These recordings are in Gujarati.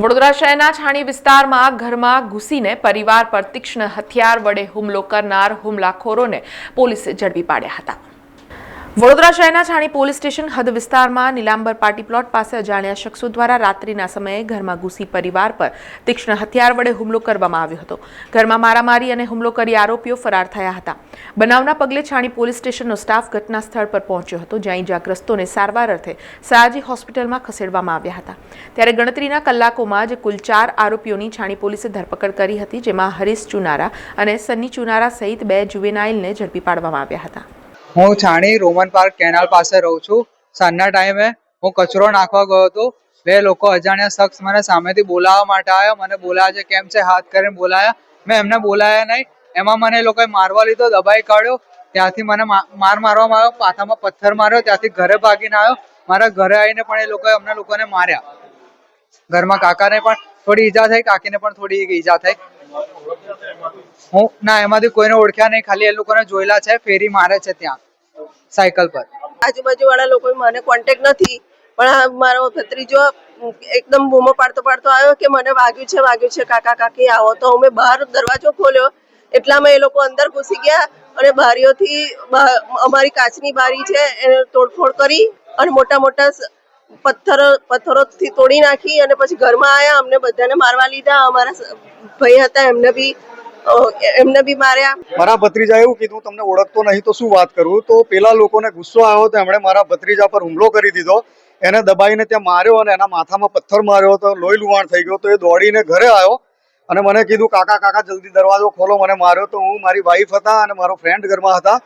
વડોદરા શહેરના છાણી વિસ્તારમાં ઘરમાં ઘૂસીને પરિવાર પર તીક્ષ્ણ હથિયાર વડે હુમલો કરનાર હુમલાખોરોને પોલીસે ઝડપી પાડ્યા હતા. વડોદરા શહેરના છાણી પોલીસ સ્ટેશન હદ વિસ્તારમાં નીલાંબર પાર્ટી પ્લોટ પાસે અજાણ્યા શખ્સો દ્વારા રાત્રિના સમયે ઘરમાં ઘૂસી પરિવાર પર તીક્ષ્ણ હથિયાર વડે હુમલો કરવામાં આવ્યો હતો. ઘરમાં મારામારી અને હુમલો કરી આરોપીઓ ફરાર થયા હતા. બનાવના પગલે છાણી પોલીસ સ્ટેશનનો સ્ટાફ ઘટના સ્થળ પર પહોંચ્યો હતો, જ્યાં ઇજાગ્રસ્તોને સારવાર અર્થે સયાજી હોસ્પિટલમાં ખસેડવામાં આવ્યા હતા. ત્યારે ગણતરીના કલાકોમાં જ કુલ ચાર આરોપીઓની છાણી પોલીસે ધરપકડ કરી હતી, જેમાં હરીશ ચુનારા અને સન્ની ચુનારા સહિત બે જુવેનાઇલને ઝડપી પાડવામાં આવ્યા હતા. હું છાણી રોમન પાર્ક કેનાલ પાસે રહું છું. સાંજના ટાઈમે હું કચરો નાખવા ગયો હતો. બે લોકો અજાણ્યા શખ્સ મને સામેથી બોલાવવા માટે આવ્યા. મને બોલાવ્યા છે, કેમ છે? હાથ કરીને બોલાયા. મેં એમને બોલાયા નહીં. એમાં મને એ લોકોએ મારવા લીધો, દબાઈ કાઢ્યો. ત્યાંથી મને માર મારવામાં આવ્યો, પાથામાં પથ્થર માર્યો, ત્યાંથી ઘરે ભાગીને આવ્યો. મારા ઘરે આવીને પણ એ લોકોએ અમને લોકોને માર્યા. ઘરમાં કાકાને પણ થોડી ઈજા થઈ, કાકીને પણ થોડી ઈજા થઈ. હું, ના, એમાંથી કોઈને ઓળખ્યા નહીં. ખાલી એ લોકોને જોયેલા છે, ફેરી મારે છે ત્યાં. સાયકલ પર. આજુબાજુ વાળા લોકો મને કોન્ટેક્ટ નથી, પણ મારો ભત્રીજો એકદમ બૂમો પાડતો પાડતો આવ્યો કે મને વાગ્યું છે વાગ્યું છે, કાકા, કાકી, આવો. તો અમે બહાર દરવાજો ખોલ્યો. એટલામાં એ લોકો અંદર ઘૂસી ગયા અને બારીઓથી અમારી કાચની બારી છે એને તોડફોડ કરી અને મોટા મોટા પથ્થરો, પથ્થરોથી તોડી નાખી અને પછી ઘરમાં આવ્યા અમને બધાને મારવા લીધા. અમારા ભાઈ હતા, એમને બી એમને બી માર્યા. મારા ભત્રીજા એવું કીધું, તમને ઓળખતો નહીં તો શું વાત કરું? તો પેલા લોકોને ગુસ્સો આવ્યો તો એમણે મારા ભત્રીજા પર હુમલો કરી દીધો. એને દબાઈને ત્યાં માર્યો અને એના માથામાં પથ્થર માર્યો તો લોહી લુવાણ થઈ ગયો તો એ દોડીને ઘરે આવ્યો અને મને કીધું, કાકા કાકા, જલ્દી દરવાજો ખોલો, મને માર્યો તો હું મારી વાઈફ હતા અને મારો ફ્રેન્ડ ઘરમાં હતા.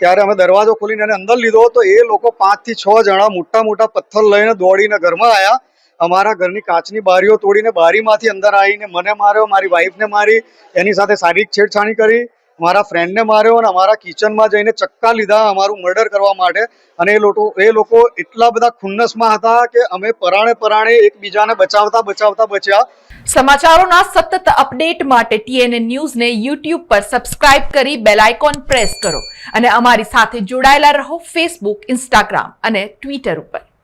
ત્યારે અમે દરવાજો ખોલીને એને અંદર લીધો તો એ લોકો પાંચથી છ જણા મોટા મોટા પથ્થર લઈને દોડીને ઘરમાં આવ્યા અમારા ઘરની કાચની બારીઓ તોડીને બારીમાંથી અંદર આવીને મને માર્યો, મારી વાઈફને મારી, એની સાથે શારીરિક છેડછાણી કરી, મારા ફ્રેન્ડને માર્યો અને અમારા કિચનમાં જઈને ચક્કા લીધા અમારું મર્ડર કરવા માટે. અને એ લોકો એ લોકો એટલા બધા ખુન્નસમાં હતા કે અમે પરાણે પરાણે એકબીજાને બચાવતા બચાવતા બચ્યા. સમાચારોના સતત અપડેટ માટે ટીએનએ ન્યૂઝને યુટ્યુબ પર સબસ્ક્રાઇબ કરી બેલ આઇકોન પ્રેસ કરો. અને અમારી સાથે જોડાયેલા રહો ફેસબુક ઇન્સ્ટાગ્રામ અને ટ્વિટર ઉપર.